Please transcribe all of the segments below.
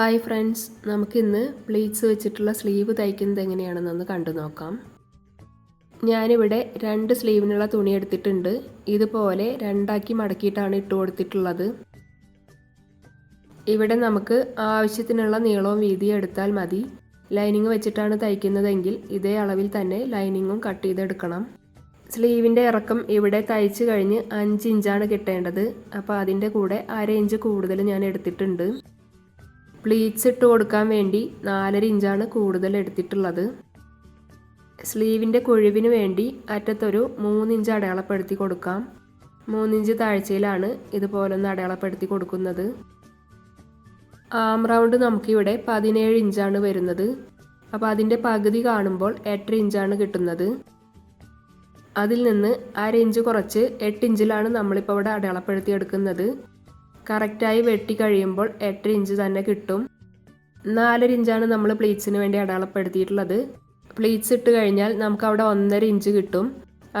Hi friends നമുക്കിന്ന് pleats വെച്ചിട്ടുള്ള sleeve തയ്ക്കുന്നത് എങ്ങനെയാണെന്നൊന്ന് കണ്ടു നോക്കാം. ഞാനിവിടെ രണ്ട് സ്ലീവിനുള്ള തുണി എടുത്തിട്ടുണ്ട്. ഇതുപോലെ രണ്ടാക്കി മടക്കിയിട്ടാണ് ഇട്ട് കൊടുത്തിട്ടുള്ളത്. ഇവിടെ നമുക്ക് ആവശ്യത്തിനുള്ള നീളവും വീതിയും എടുത്താൽ മതി. ലൈനിങ് വെച്ചിട്ടാണ് തയ്ക്കുന്നതെങ്കിൽ ഇതേ അളവിൽ തന്നെ ലൈനിങ്ങും കട്ട് ചെയ്തെടുക്കണം. സ്ലീവിന്റെ ഇറക്കം ഇവിടെ തയ്ച്ച് കഴിഞ്ഞ് അഞ്ച് ഇഞ്ചാണ് കിട്ടേണ്ടത്. അപ്പോൾ അതിന്റെ കൂടെ അര ഇഞ്ച് കൂടുതൽ ഞാൻ എടുത്തിട്ടുണ്ട്. പ്ലീറ്റ്സ് ഇട്ട് കൊടുക്കാൻ വേണ്ടി നാലര ഇഞ്ചാണ് കൂടുതൽ എടുത്തിട്ടുള്ളത്. സ്ലീവിന്റെ കൊഴിവിന് വേണ്ടി അറ്റത്തൊരു മൂന്നിഞ്ച് അടയാളപ്പെടുത്തി കൊടുക്കാം. മൂന്നിഞ്ച് താഴ്ചയിലാണ് ഇതുപോലൊന്ന് അടയാളപ്പെടുത്തി കൊടുക്കുന്നത്. ആം റൗണ്ട് നമുക്കിവിടെ പതിനേഴ് ഇഞ്ചാണ് വരുന്നത്. അപ്പോൾ അതിന്റെ പകുതി കാണുമ്പോൾ എട്ടര ഇഞ്ചാണ് കിട്ടുന്നത്. അതിൽ നിന്ന് അര ഇഞ്ച് കുറച്ച് എട്ട് ഇഞ്ചിലാണ് നമ്മളിപ്പോൾ ഇവിടെ അടയാളപ്പെടുത്തി എടുക്കുന്നത്. കറക്റ്റായി വെട്ടി കഴിയുമ്പോൾ എട്ടര ഇഞ്ച് തന്നെ കിട്ടും. നാലര ഇഞ്ചാണ് നമ്മൾ പ്ലീറ്റ്സിന് വേണ്ടി അടയാളപ്പെടുത്തിയിട്ടുള്ളത്. പ്ലീറ്റ്സ് ഇട്ട് കഴിഞ്ഞാൽ നമുക്ക് അവിടെ ഒന്നര ഇഞ്ച് കിട്ടും.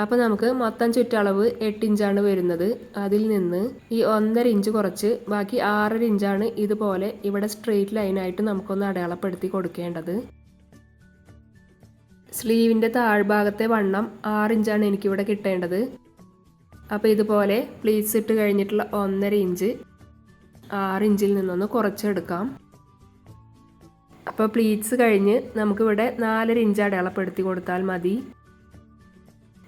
അപ്പോൾ നമുക്ക് മൊത്തം ചുറ്റളവ് എട്ട് ഇഞ്ചാണ് വരുന്നത്. അതിൽ നിന്ന് ഈ ഒന്നര ഇഞ്ച് കുറച്ച് ബാക്കി ആറര ഇഞ്ചാണ് ഇതുപോലെ ഇവിടെ സ്ട്രെയിറ്റ് ലൈനായിട്ട് നമുക്കൊന്ന് അടയാളപ്പെടുത്തി കൊടുക്കേണ്ടത്. സ്ലീവിന്റെ താഴ്ഭാഗത്തെ വണ്ണം ആറ് ഇഞ്ചാണ് എനിക്കിവിടെ കിട്ടേണ്ടത്. അപ്പോൾ ഇതുപോലെ പ്ലീറ്റ്സ് ഇട്ട് കഴിഞ്ഞിട്ടുള്ള ഒന്നര ഇഞ്ച് ആറ് ഇഞ്ചിൽ നിന്നൊന്ന് കുറച്ചെടുക്കാം. അപ്പോൾ പ്ലീറ്റ്സ് കഴിഞ്ഞ് നമുക്കിവിടെ നാലര ഇഞ്ച് അടയാളപ്പെടുത്തി കൊടുത്താൽ മതി.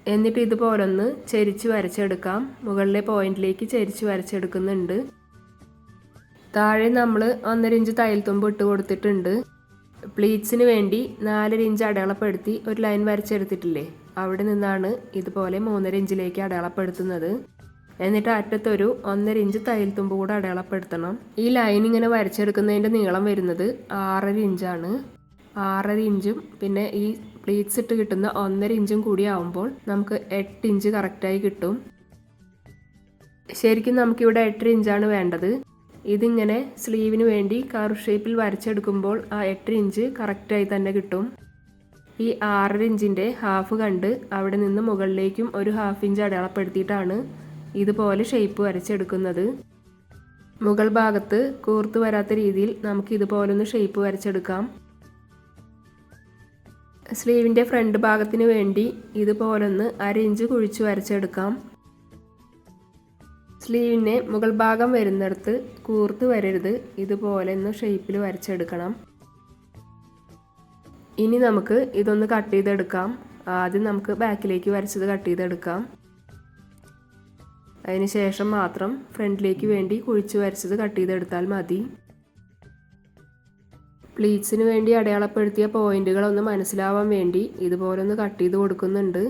എന്നിട്ട് ഇതുപോലൊന്ന് ചെരിച്ച് വരച്ചെടുക്കാം. മുകളിലെ പോയിന്റിലേക്ക് ചെരിച്ച് വരച്ചെടുക്കുന്നുണ്ട്. താഴെ നമ്മൾ ഒന്നര ഇഞ്ച് തയ്യൽ തുമ്പ് ഇട്ട് കൊടുത്തിട്ടുണ്ട്. പ്ലീറ്റ്സിന് വേണ്ടി നാലര ഇഞ്ച് അടയാളപ്പെടുത്തി ഒരു ലൈൻ വരച്ചെടുത്തിട്ടില്ലേ? അവിടെ നിന്നാണ് ഇതുപോലെ മൂന്നര ഇഞ്ചിലേക്ക് അടയാളപ്പെടുത്തുന്നത്. എന്നിട്ട് അറ്റത്തൊരു ഒന്നര ഇഞ്ച് തയ്യൽ തുമ്പ് കൂടെ അടയാളപ്പെടുത്തണം. ഈ ലൈൻ ഇങ്ങനെ വരച്ചെടുക്കുന്നതിന്റെ നീളം വരുന്നത് ആറര ഇഞ്ചാണ്. ആറര ഇഞ്ചും പിന്നെ ഈ പ്ലീറ്റ്സ് ഇട്ട് കിട്ടുന്ന ഒന്നര ഇഞ്ചും കൂടി ആവുമ്പോൾ നമുക്ക് എട്ട് ഇഞ്ച് കറക്റ്റായി കിട്ടും. ശരിക്കും നമുക്കിവിടെ എട്ടര ഇഞ്ചാണ് വേണ്ടത്. ഇതിങ്ങനെ സ്ലീവിന് വേണ്ടി കർവ് ഷേപ്പിൽ വരച്ചെടുക്കുമ്പോൾ ആ എട്ടര ഇഞ്ച് കറക്റ്റായി തന്നെ കിട്ടും. ഈ ആറര ഇഞ്ചിന്റെ ഹാഫ് കണ്ട് അവിടെ നിന്ന് മുകളിലേക്കും ഒരു ഹാഫ് ഇഞ്ച് അടയാളപ്പെടുത്തിയിട്ടാണ് ഇതുപോലെ ഷേപ്പ് വരച്ചെടുക്കുന്നത്. മുകൾ ഭാഗത്ത് കൂർത്ത് വരാത്ത രീതിയിൽ നമുക്ക് ഇതുപോലൊന്ന് ഷേപ്പ് വരച്ചെടുക്കാം. സ്ലീവിന്റെ ഫ്രണ്ട് ഭാഗത്തിന് വേണ്ടി ഇതുപോലൊന്ന് അര ഇഞ്ച് കുഴിച്ച് വരച്ചെടുക്കാം. സ്ലീവിന്റെ മുകൾ ഭാഗം വരുന്നിടത്ത് കൂർത്ത് വരരുത്. ഇതുപോലെ ഒന്ന് ഷേപ്പിൽ വരച്ചെടുക്കണം. ഇനി നമുക്ക് ഇതൊന്ന് കട്ട് ചെയ്തെടുക്കാം. ആദ്യം നമുക്ക് ബാക്കിലേക്ക് വരച്ചത് കട്ട് ചെയ്തെടുക്കാം. അതിന് ശേഷം മാത്രം ഫ്രണ്ടിലേക്ക് വേണ്ടി കുഴിച്ച് വരച്ചത് കട്ട് ചെയ്തെടുത്താൽ മതി. പ്ലീറ്റ്സിന് വേണ്ടി അടയാളപ്പെടുത്തിയ പോയിന്റുകൾ ഒന്ന് മനസ്സിലാവാൻ വേണ്ടി ഇതുപോലെ ഒന്ന് കട്ട് ചെയ്ത് കൊടുക്കുന്നുണ്ട്.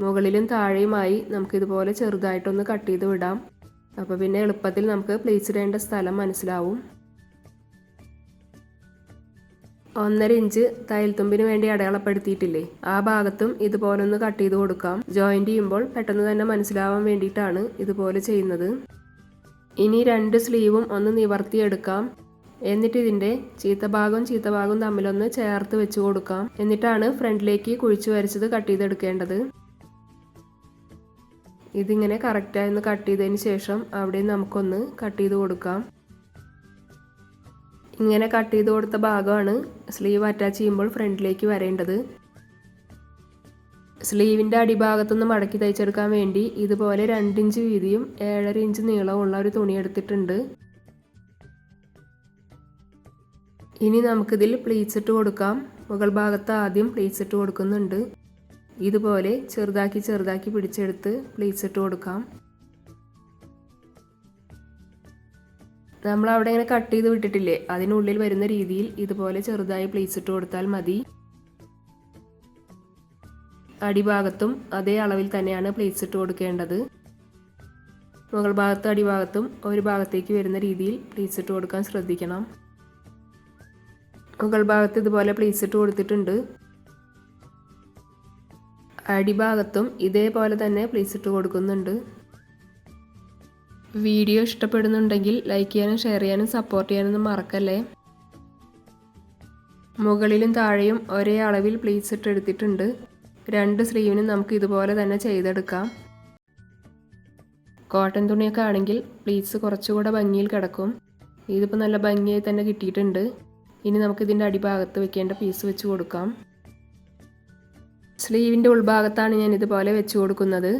മുകളിലും താഴെയുമായി നമുക്ക് ഇതുപോലെ ചെറുതായിട്ടൊന്ന് കട്ട് ചെയ്ത് വിടാം. അപ്പോൾ പിന്നെ എളുപ്പത്തിൽ നമുക്ക് പ്ലീറ്റ്സ് ഇടേണ്ട സ്ഥലം മനസ്സിലാവും. ഒന്നര ഇഞ്ച് തയ്യൽത്തുമ്പിന് വേണ്ടി അടയാളപ്പെടുത്തിയിട്ടില്ലേ? ആ ഭാഗത്തും ഇതുപോലൊന്ന് കട്ട് ചെയ്ത് കൊടുക്കാം. ജോയിന്റ് ചെയ്യുമ്പോൾ പെട്ടെന്ന് തന്നെ മനസ്സിലാവാൻ വേണ്ടിയിട്ടാണ് ഇതുപോലെ ചെയ്യുന്നത്. ഇനി രണ്ട് സ്ലീവും ഒന്ന് നിവർത്തിയെടുക്കാം എന്നിട്ട് ഇതിന്റെ ചീത്തഭാഗവും ചീത്തഭാഗവും തമ്മിലൊന്ന് ചേർത്ത് വെച്ച് കൊടുക്കാം. എന്നിട്ടാണ് ഫ്രണ്ടിലേക്ക് കുഴിച്ചു വരച്ചത് കട്ട് ചെയ്തെടുക്കേണ്ടത് ഇതിങ്ങനെ കറക്റ്റായി ഒന്ന് കട്ട് ചെയ്തതിന് ശേഷം അവിടെ നമുക്കൊന്ന് കട്ട് ചെയ്ത് കൊടുക്കാം. ഇങ്ങനെ കട്ട് ചെയ്ത് കൊടുത്ത ഭാഗമാണ് സ്ലീവ് അറ്റാച്ച് ചെയ്യുമ്പോൾ ഫ്രണ്ടിലേക്ക് വരേണ്ടത്. സ്ലീവിന്റെ അടിഭാഗത്തുനിന്ന് മടക്കി തയ്ച്ചെടുക്കാൻ വേണ്ടി ഇതുപോലെ രണ്ടിഞ്ച് വീതിയും ഏഴര ഇഞ്ച് നീളമുള്ള ഒരു തുണി എടുത്തിട്ടുണ്ട്. ഇനി നമുക്കിതിൽ പ്ലീറ്റ്സ് ഇട്ട് കൊടുക്കാം. മുകൾ ഭാഗത്ത് ആദ്യം പ്ലീറ്റ്സ് ഇട്ട് കൊടുക്കുന്നുണ്ട്. ഇതുപോലെ ചെറുതാക്കി ചെറുതാക്കി പിടിച്ചെടുത്ത് പ്ലീറ്റ്സ് ഇട്ട് കൊടുക്കാം. നമ്മൾ അവിടെ ഇങ്ങനെ കട്ട് ചെയ്ത് വിട്ടിട്ടില്ലേ? അതിനുള്ളിൽ വരുന്ന രീതിയിൽ ഇതുപോലെ ചെറുതായി പ്ലേസ് ഇട്ട് കൊടുത്താൽ മതി. അടിഭാഗത്തും അതേ അളവിൽ തന്നെയാണ് പ്ലേസ് ഇട്ട് കൊടുക്കേണ്ടത്. മുകൾ ഭാഗത്തും അടിഭാഗത്തും ഒരു ഭാഗത്തേക്ക് വരുന്ന രീതിയിൽ പ്ലേസ് ഇട്ട് കൊടുക്കാൻ ശ്രദ്ധിക്കണം. മുകൾ ഭാഗത്ത് ഇതുപോലെ പ്ലേസ് ഇട്ട് കൊടുത്തിട്ടുണ്ട്. അടിഭാഗത്തും ഇതേപോലെ തന്നെ പ്ലേസ് ഇട്ട് കൊടുക്കുന്നുണ്ട്. വീഡിയോ ഇഷ്ടപ്പെടുന്നുണ്ടെങ്കിൽ ലൈക്ക് ചെയ്യാനും ഷെയർ ചെയ്യാനും സപ്പോർട്ട് ചെയ്യാനൊന്നും മറക്കല്ലേ? മുകളിലും താഴെയും ഒരേ അളവിൽ പ്ലീറ്റ്സ് ഇട്ട് എടുത്തിട്ടുണ്ട്. രണ്ട് സ്ലീവിനും നമുക്ക് ഇതുപോലെ തന്നെ ചെയ്തെടുക്കാം. കോട്ടൺ തുണിയൊക്കെ ആണെങ്കിൽ പ്ലീറ്റ്സ് കുറച്ചുകൂടെ ഭംഗിയിൽ കിടക്കും. ഇതിപ്പോൾ നല്ല ഭംഗിയായി തന്നെ കിട്ടിയിട്ടുണ്ട്. ഇനി നമുക്ക് ഇതിന്റെ അടിഭാഗത്ത് വെക്കേണ്ട പീസ് വെച്ച് കൊടുക്കാം. സ്ലീവിന്റെ ഉൾഭാഗത്താണ് ഞാൻ ഇതുപോലെ വെച്ച് കൊടുക്കുന്നത്.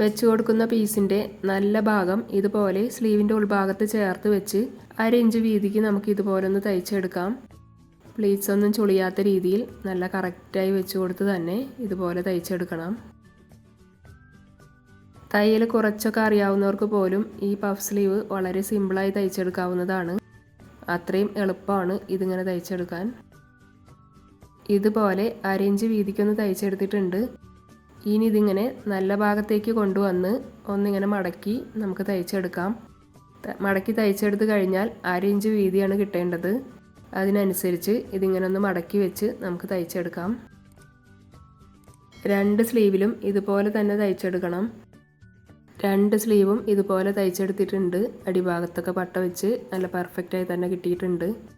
വെച്ച് കൊടുക്കുന്ന പീസിന്റെ നല്ല ഭാഗം ഇതുപോലെ സ്ലീവിന്റെ ഉൾഭാഗത്ത് ചേർത്ത് വെച്ച് അര ഇഞ്ച് വീതിക്ക് നമുക്ക് ഇതുപോലെ ഒന്ന് തയ്ച്ചെടുക്കാം. പ്ലീറ്റ്സ് ഒന്നും ചുളിയാത്ത രീതിയിൽ നല്ല കറക്റ്റായി വെച്ച് കൊടുത്ത് തന്നെ ഇതുപോലെ തയ്ച്ചെടുക്കണം. തയ്യൽ കുറച്ചൊക്കെ അറിയാവുന്നവർക്ക് പോലും ഈ പഫ് സ്ലീവ് വളരെ സിമ്പിളായി തയ്ച്ചെടുക്കാവുന്നതാണ്. അത്രയും എളുപ്പമാണ് ഇതിങ്ങനെ തയ്ച്ചെടുക്കാൻ. ഇതുപോലെ അരയിഞ്ച് വീതിക്കൊന്ന് തയ്ച്ചെടുത്തിട്ടുണ്ട്. ഇനി ഇതിങ്ങനെ നല്ല ഭാഗത്തേക്ക് കൊണ്ടുവന്ന് ഒന്നിങ്ങനെ മടക്കി നമുക്ക് തയ്ച്ചെടുക്കാം. മടക്കി തയ്ച്ചെടുത്ത് കഴിഞ്ഞാൽ അര ഇഞ്ച് വീതിയാണ് കിട്ടേണ്ടത്. അതിനനുസരിച്ച് ഇതിങ്ങനെ ഒന്ന് മടക്കി വെച്ച് നമുക്ക് തയ്ച്ചെടുക്കാം. രണ്ട് സ്ലീവിലും ഇതുപോലെ തന്നെ തയ്ച്ചെടുക്കണം. രണ്ട് സ്ലീവും ഇതുപോലെ തയ്ച്ചെടുത്തിട്ടുണ്ട്. അടിഭാഗത്തൊക്കെ പട്ട വെച്ച് നല്ല പെർഫെക്റ്റായി തന്നെ കിട്ടിയിട്ടുണ്ട്.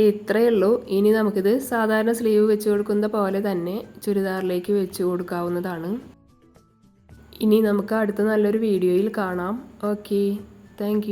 ഇത്രയേ ഉള്ളൂ ഇനി നമുക്കിത് സാധാരണ സ്ലീവ് വെച്ച് കൊടുക്കുന്ന പോലെ തന്നെ ചുരിദാറിലേക്ക് വെച്ച് കൊടുക്കാവുന്നതാണ്. ഇനി നമുക്ക് അടുത്ത നല്ലൊരു വീഡിയോയിൽ കാണാം. ഓക്കെ. താങ്ക്